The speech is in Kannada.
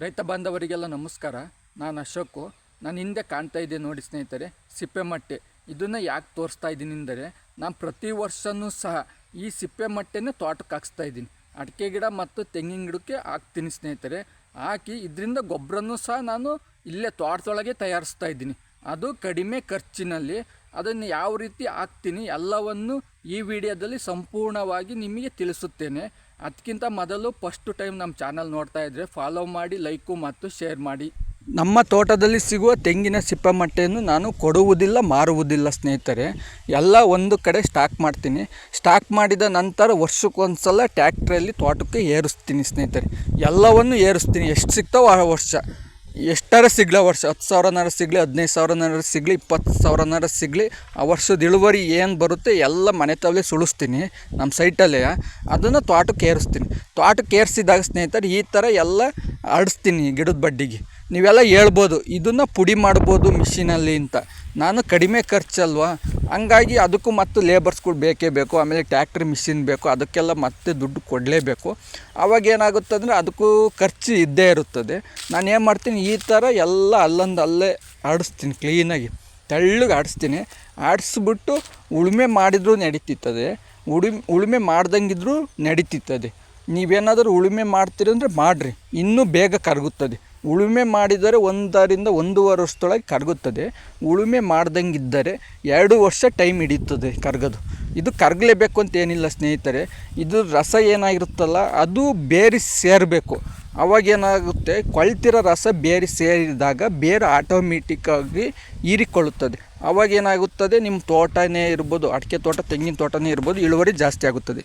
ರೈತ ಬಾಂಧವರಿಗೆಲ್ಲ ನಮಸ್ಕಾರ. ನಾನು ಅಶೋಕು. ನಾನು ಹಿಂದೆ ಕಾಣ್ತಾ ಇದ್ದೆ ನೋಡಿ ಸ್ನೇಹಿತರೆ, ಸಿಪ್ಪೆಮಟ್ಟೆ. ಇದನ್ನು ಯಾಕೆ ತೋರಿಸ್ತಾ ಇದ್ದೀನಿ ಅಂದರೆ, ನಾನು ಪ್ರತಿ ವರ್ಷನೂ ಸಹ ಈ ಸಿಪ್ಪೆಮಟ್ಟೆನೇ ತೋಟಕ್ಕೆ ಹಾಕ್ಸ್ತಾ ಇದ್ದೀನಿ. ಅಡಿಕೆ ಗಿಡ ಮತ್ತು ತೆಂಗಿನ ಗಿಡಕ್ಕೆ ಹಾಕ್ತೀನಿ ಸ್ನೇಹಿತರೆ. ಹಾಕಿ ಇದರಿಂದ ಗೊಬ್ಬರನೂ ಸಹ ನಾನು ಇಲ್ಲೇ ತೋಟದೊಳಗೆ ತಯಾರಿಸ್ತಾ ಇದ್ದೀನಿ. ಅದು ಕಡಿಮೆ ಖರ್ಚಿನಲ್ಲಿ ಅದನ್ನು ಯಾವ ರೀತಿ ಹಾಕ್ತೀನಿ ಎಲ್ಲವನ್ನು ಈ ವಿಡಿಯೋದಲ್ಲಿ ಸಂಪೂರ್ಣವಾಗಿ ನಿಮಗೆ ತಿಳಿಸುತ್ತೇನೆ. ಅದಕ್ಕಿಂತ ಮೊದಲು ಫಸ್ಟ್ ಟೈಮ್ ನಮ್ಮ ಚಾನಲ್ ನೋಡ್ತಾ ಇದ್ರೆ ಫಾಲೋ ಮಾಡಿ ಲೈಕು ಮತ್ತು ಶೇರ್ ಮಾಡಿ. ನಮ್ಮ ತೋಟದಲ್ಲಿ ಸಿಗುವ ತೆಂಗಿನ ಸಿಪ್ಪಮಟ್ಟೆಯನ್ನು ನಾನು ಕೊಡುವುದಿಲ್ಲ, ಮಾರುವುದಿಲ್ಲ ಸ್ನೇಹಿತರೆ. ಎಲ್ಲ ಒಂದು ಕಡೆ ಸ್ಟಾಕ್ ಮಾಡ್ತೀನಿ. ಸ್ಟಾಕ್ ಮಾಡಿದ ನಂತರ ವರ್ಷಕ್ಕೊಂದ್ಸಲ ಟ್ಯಾಕ್ಟ್ರಲ್ಲಿ ತೋಟಕ್ಕೆ ಏರಿಸ್ತೀನಿ ಸ್ನೇಹಿತರೆ. ಎಲ್ಲವನ್ನು ಏರಿಸ್ತೀನಿ. ಎಷ್ಟು ಸಿಗ್ತಾವೋ ಆ ವರ್ಷ. ಎಷ್ಟರ ಸಿಗ್ಲ ವರ್ಷ? ಹತ್ತು ಸಾವಿರನಾರ ಸಿಗಲಿ, ಹದಿನೈದು ಸಾವಿರನಾರ ಸಿಗಲಿ, ಇಪ್ಪತ್ತು ಸಾವಿರನಾರ ಸಿಗಲಿ, ಆ ವರ್ಷದ ಇಳುವರಿ ಏನು ಬರುತ್ತೆ ಎಲ್ಲ ಮನೆ ತಾವಲೇ ಸುಳಿಸ್ತೀನಿ ನಮ್ಮ ಸೈಟಲ್ಲೇ ಅದನ್ನು ತೋಟಕ್ಕೆ ಏರಿಸ್ತೀನಿ. ತೋಟಕ್ಕೆ ಏರಿಸಿದಾಗ ಸ್ನೇಹಿತರೆ, ಈ ಥರ ಎಲ್ಲ ಆಡಿಸ್ತೀನಿ ಗಿಡದ ಬಡ್ಡಿಗೆ. ನೀವೆಲ್ಲ ಹೇಳ್ಬೋದು, ಇದನ್ನು ಪುಡಿ ಮಾಡ್ಬೋದು ಮಿಷಿನಲ್ಲಿ ಅಂತ. ನಾನು ಕಡಿಮೆ ಖರ್ಚಲ್ವ? ಹಂಗಾಗಿ ಅದಕ್ಕೂ ಮತ್ತು ಲೇಬರ್ಸ್ಗಳು ಬೇಕೇ ಬೇಕು, ಆಮೇಲೆ ಟ್ಯಾಕ್ಟ್ರಿ ಮಿಷಿನ್ ಬೇಕು, ಅದಕ್ಕೆಲ್ಲ ಮತ್ತೆ ದುಡ್ಡು ಕೊಡಲೇಬೇಕು. ಆವಾಗ ಏನಾಗುತ್ತೆ ಅಂದರೆ ಅದಕ್ಕೂ ಖರ್ಚು ಇದ್ದೇ ಇರುತ್ತದೆ. ನಾನು ಏನು ಮಾಡ್ತೀನಿ, ಈ ಥರ ಎಲ್ಲ ಅಲ್ಲೊಂದು ಅಲ್ಲೇ ಆಡಿಸ್ತೀನಿ ಕ್ಲೀನಾಗಿ ತೆಳ್ಳಗೆ ಆಡಿಸ್ತೀನಿ. ಆಡಿಸ್ಬಿಟ್ಟು ಉಳುಮೆ ಮಾಡಿದರೂ ನಡೀತಿತ್ತದೆ. ಉಳುಮೆ ಉಳುಮೆ ಮಾಡ್ದಂಗಿದ್ರೂ ನಡೀತಿತ್ತದೆ. ನೀವೇನಾದರೂ ಉಳುಮೆ ಮಾಡ್ತೀರಿ ಅಂದರೆ ಮಾಡಿರಿ. ಇನ್ನೂ ಬೇಗ ಕರಗುತ್ತದೆ. ಉಳುಮೆ ಮಾಡಿದರೆ ಒಂದರಿಂದ ಒಂದೂವರೆ ವರ್ಷದೊಳಗೆ ಕರಗುತ್ತದೆ. ಉಳುಮೆ ಮಾಡ್ದಂಗಿದ್ದರೆ ಎರಡು ವರ್ಷ ಟೈಮ್ ಹಿಡಿಯುತ್ತದೆ ಕರಗೋದು. ಇದು ಕರಗಲೇಬೇಕು ಅಂತ ಏನಿಲ್ಲ ಸ್ನೇಹಿತರೆ. ಇದು ರಸ ಏನಾಗಿರುತ್ತಲ್ಲ, ಅದು ಬೇರೆ ಸೇರಬೇಕು. ಅವಾಗೇನಾಗುತ್ತೆ ಕೊಳ್ತಿರೋ ರಸ ಬೇರೆ ಸೇರಿದಾಗ ಬೇರೆ ಆಟೋಮೆಟಿಕ್ಕಾಗಿ ಹೀರಿಕೊಳ್ಳುತ್ತದೆ. ಅವಾಗ ಏನಾಗುತ್ತದೆ, ನಿಮ್ಮ ತೋಟನೇ ಇರ್ಬೋದು, ಅಡಿಕೆ ತೋಟ, ತೆಂಗಿನ ತೋಟನೇ ಇರ್ಬೋದು, ಇಳುವರಿ ಜಾಸ್ತಿ ಆಗುತ್ತದೆ.